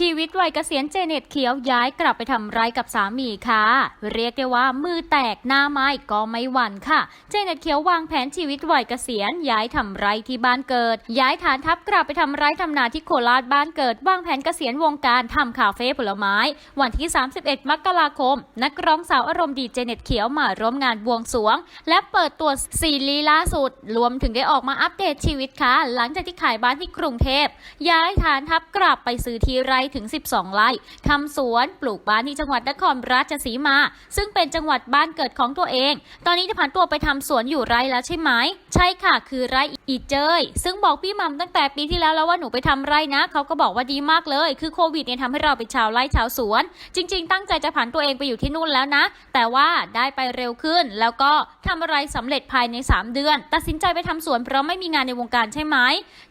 ชีวิตวัยเกษียณเจเน็ตเขียวย้ายกลับไปทำไรกับสามีค่ะ เรียกได้ว่ามือแตกหน้าไม้ก็ไม่หวั่นค่ะ เจเน็ตเขียววางแผนชีวิตวัยเกษียณย้ายทำไรที่บ้านเกิด ย้ายฐานทัพกลับไปทำไรทำนาที่โคราชบ้านเกิด วางแผนเกษียณวงการทำคาเฟ่ผลไม้ วันที่ 31 มกราคม นักร้องสาวอารมณ์ดีเจเน็ตเขียวมาร่วมงานบวงสรวง และเปิดตัวซีรีส์ล่าสุด รวมถึงได้ออกมาอัปเดตชีวิตค่ะ หลังจากที่ขายบ้านที่กรุงเทพย้ายฐานทัพกลับไปซื้อที่ไรถึง 12 ไร่ทำสวนปลูกบ้านที่จังหวัดนครราชสีมา ซึ่งเป็นจังหวัดบ้านเกิดของตัวเอง ตอนนี้จะผ่านตัวไปทำสวนอยู่ไร่แล้วใช่ไหม ใช่ค่ะ คือไร่อีเจย ซึ่งบอกพี่มัมตั้งแต่ปีที่แล้วแล้วว่าหนูไปทำไร่นะ เขาก็บอกว่าดีมากเลย คือโควิดเนี่ยทำให้เราเป็นชาวไร่ชาวสวน จริง ๆ ตั้งใจจะผ่านตัวเองไปอยู่ที่นู่นแล้วนะ แต่ว่าได้ไปเร็วขึ้น แล้วก็ทำอะไรสำเร็จภายใน 3 เดือน ตัดสินใจไปทำสวนเพราะไม่มีงานในวงการใช่ไหม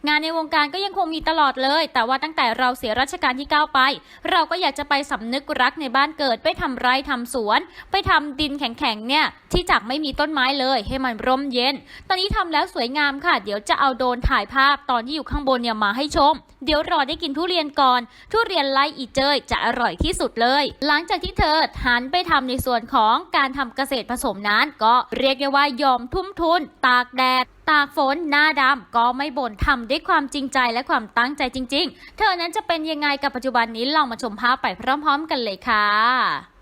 งานในวงการก็ยังคงมีตลอดเลย แต่ว่าตั้งแต่เราเสียราชการที่9ไป เราก็อยากจะไปสำนึกรักในบ้านเกิดไปทำไร่ทำสวน ไปทำดินแข็งๆเนี่ยที่จากไม่มีต้นไม้เลย ให้มันร่มเย็น ตอนนี้ทำแล้วสวยงามค่ะ เดี๋ยวจะเอาโดนถ่ายภาพตอนที่อยู่ข้างบนเนี่ยมาให้ชม เดี๋ยวรอได้กินทุเรียนก่อน ทุเรียนไล่อีเจยจะอร่อยที่สุดเลย หลังจากที่เธอหันไปทำในส่วนของการทำเกษตรผสมนั้น ก็เรียกได้ว่ายอมทุ่มทุน ตากแดด ตากฝนหน้าดำก็ไม่บ่นทำด้วยความจริงใจและความตั้งใจจริง ๆ เธอนั้นจะเป็นยังไงกับปัจจุบันนี้ลองมาชมภาพไปพร้อม ๆ กันเลยค่ะ